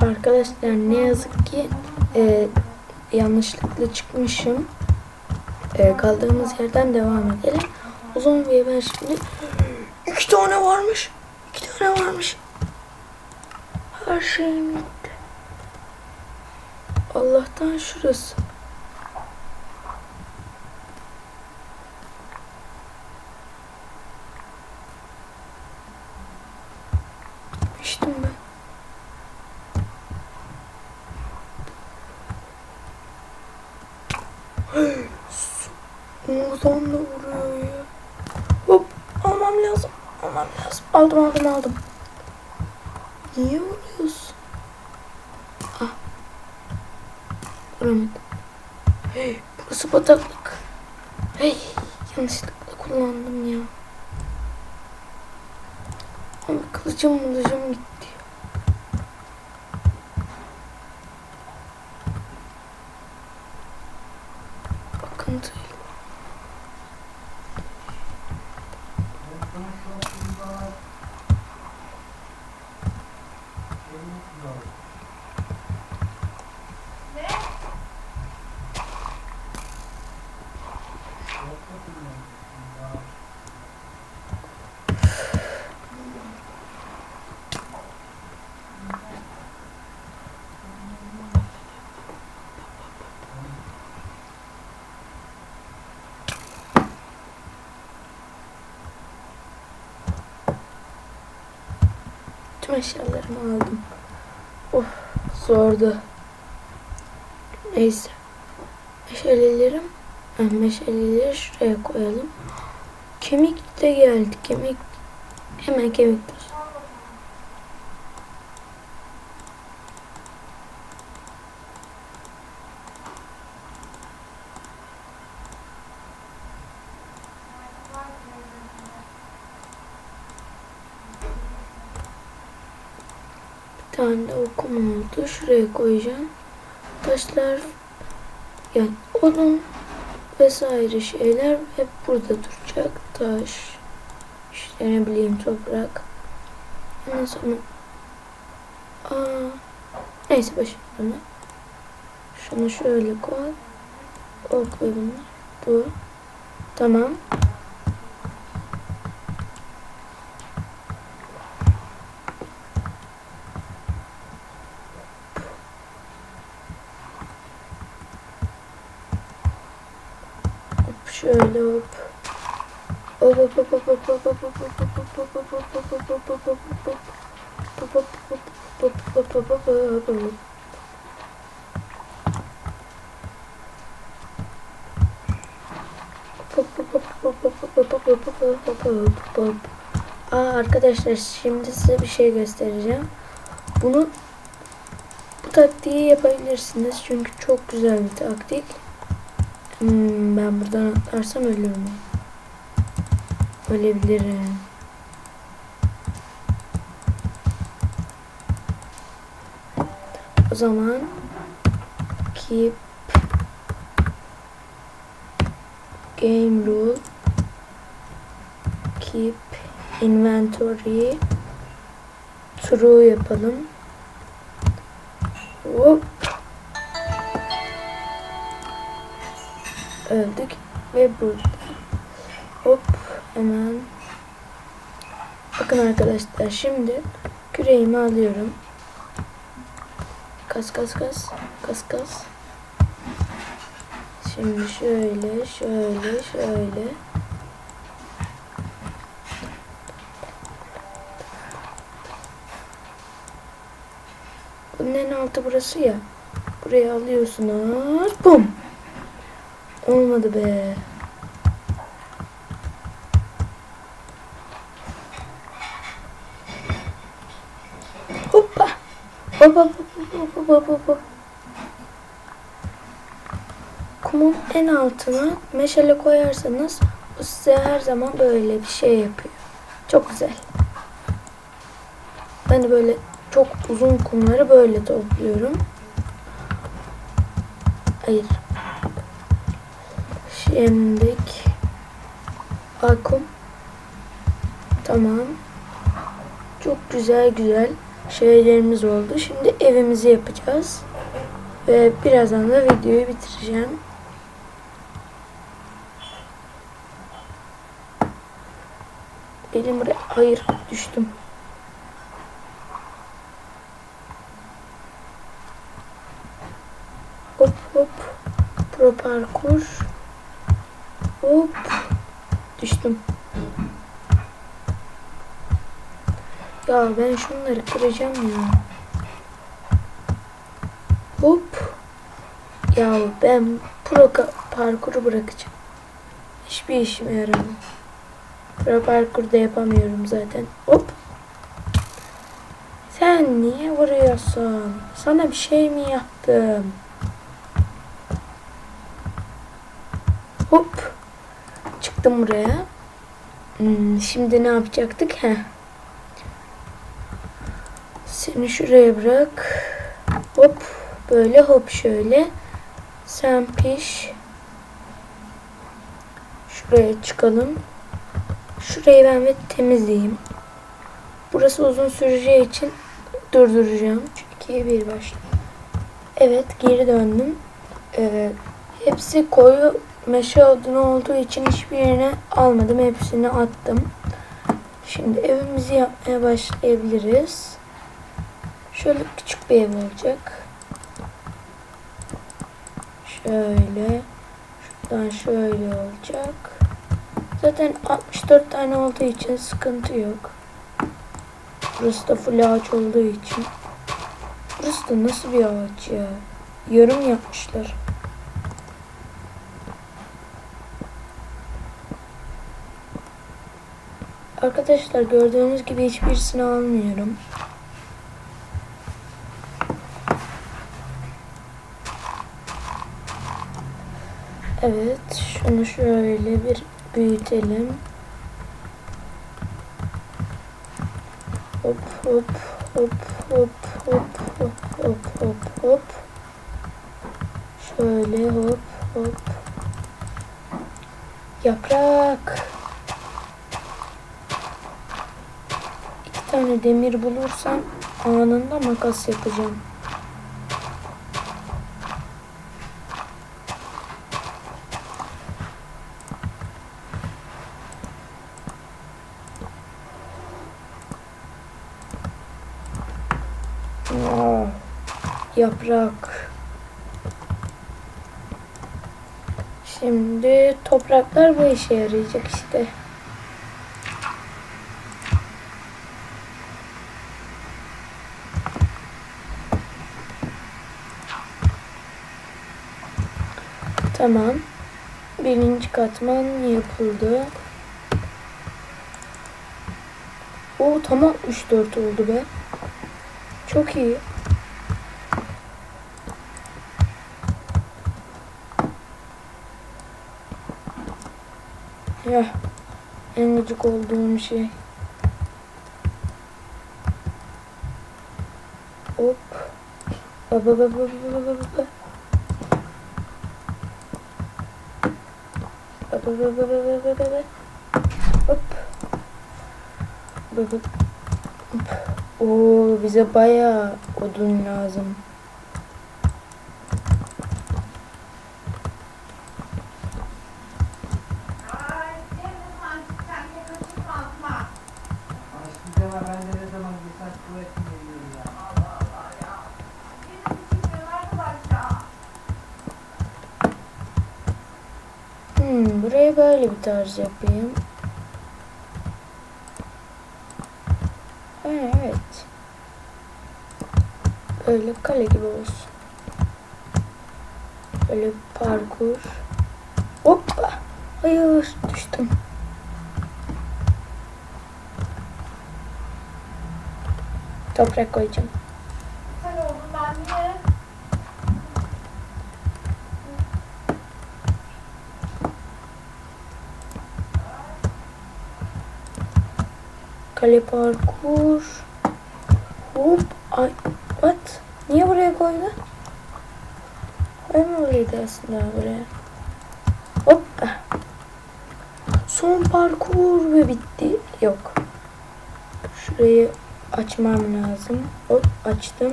Arkadaşlar ne yazık ki e, yanlışlıkla çıkmışım. E, kaldığımız yerden devam edelim. O bir ben şimdi iki tane varmış. İki tane varmış. Her şeyim gitti. Allah'tan şurası. İçtim ben. Da vuruyor ya. Hop almam lazım. Almam lazım. Aldım aldım aldım. Niye vuruyorsun? Ah. Vuramadım. Hey, burası bataklık. Hey, yanlışlıkla kullandım ya. Ama kılıcım mılıcım gitti. Tüm eşyalarımı aldım. Zordu. Neyse. Meşalelerim. Ha, meşaleleri şuraya koyalım. Kemik de geldi. Kemik. Hemen kemikler. Bir tane de okum oldu. Şuraya koyacağım. Taşlar yani odun vesaire şeyler hep burada duracak. Taş, işte ne bileyim toprak. Ondan sonra Aa, neyse başına Şunu şöyle koy. Ok ve bunlar. Bu. Tamam. Hop şöyle hop. Hop hop hop hop hop hop hop hop hop hop hop hop hop hop hop Aa arkadaşlar şimdi size bir şey göstereceğim. Bunu bu taktiği yapabilirsiniz çünkü çok güzel bir taktik. Hmm, ben buradan atlarsam ölürüm. Ölebilirim. O zaman keep game rule keep inventory true yapalım. Hop. Öldük ve burada. Hop hemen. Bakın arkadaşlar şimdi küreğimi alıyorum. Kas kas kas. Kas kas. Şimdi şöyle şöyle şöyle. Bunun en altı burası ya. Buraya alıyorsunuz. Bum. Olmadı be. Hoppa. Hop hop hop hop hop hop hop. Kumun en altına meşale koyarsanız bu size her zaman böyle bir şey yapıyor. Çok güzel. Ben de böyle çok uzun kumları böyle topluyorum. Hayır. Şimdik akum. Tamam. Çok güzel güzel. şeylerimiz oldu. Şimdi evimizi yapacağız. Ve birazdan da videoyu bitireceğim. Elim buraya. Hayır düştüm. Hop hop. Pro parkur. Hop. Düştüm. Ya ben şunları kıracağım ya. Hop. Ya ben pro parkuru bırakacağım. Hiçbir işime yaramıyor. Pro parkur da yapamıyorum zaten. Hop. Sen niye vuruyorsun? Sana bir şey mi yaptım? Hop. Çıktım buraya. Hmm, şimdi ne yapacaktık? Heh. Seni şuraya bırak. Hop. Böyle hop şöyle. Sen piş. Şuraya çıkalım. Şurayı ben bir temizleyeyim. Burası uzun süreceği için durduracağım. 2'ye 1 başla. Evet geri döndüm. Ee, hepsi koyu meşe odunu olduğu için hiçbir yerine almadım. Hepsini attım. Şimdi evimizi yapmaya başlayabiliriz. Şöyle küçük bir ev olacak. Şöyle. Şuradan şöyle olacak. Zaten 64 tane olduğu için sıkıntı yok. Burası da full ağaç olduğu için. Burası da nasıl bir ağaç ya? Yorum yapmışlar. Arkadaşlar gördüğünüz gibi hiçbirisini almıyorum. Evet, şunu şöyle bir büyütelim. Hop hop hop hop hop hop hop hop hop. Şöyle hop hop. Yaprak. Tane demir bulursam anında makas yapacağım. Aa, yaprak. Şimdi topraklar bu işe yarayacak işte. Tamam. Birinci katman yapıldı. O tamam 3-4 oldu be. Çok iyi. Ya en gıcık olduğum şey. Hop. Baba baba baba baba baba. Baba baba Hop. Baba. Hop. Oo bize bayağı odun lazım. Buraya böyle bir tarz yapayım. Evet. Böyle kale gibi olsun. Böyle parkur. Hoppa. Hayır düştüm. Toprak koyacağım. Sen oldun ben niye? Kale parkur. Hop. Ay. What? Niye buraya koydu? Koymamalıydı aslında buraya. Hop. Son parkur ve bitti. Yok. Şurayı açmam lazım. Hop açtım.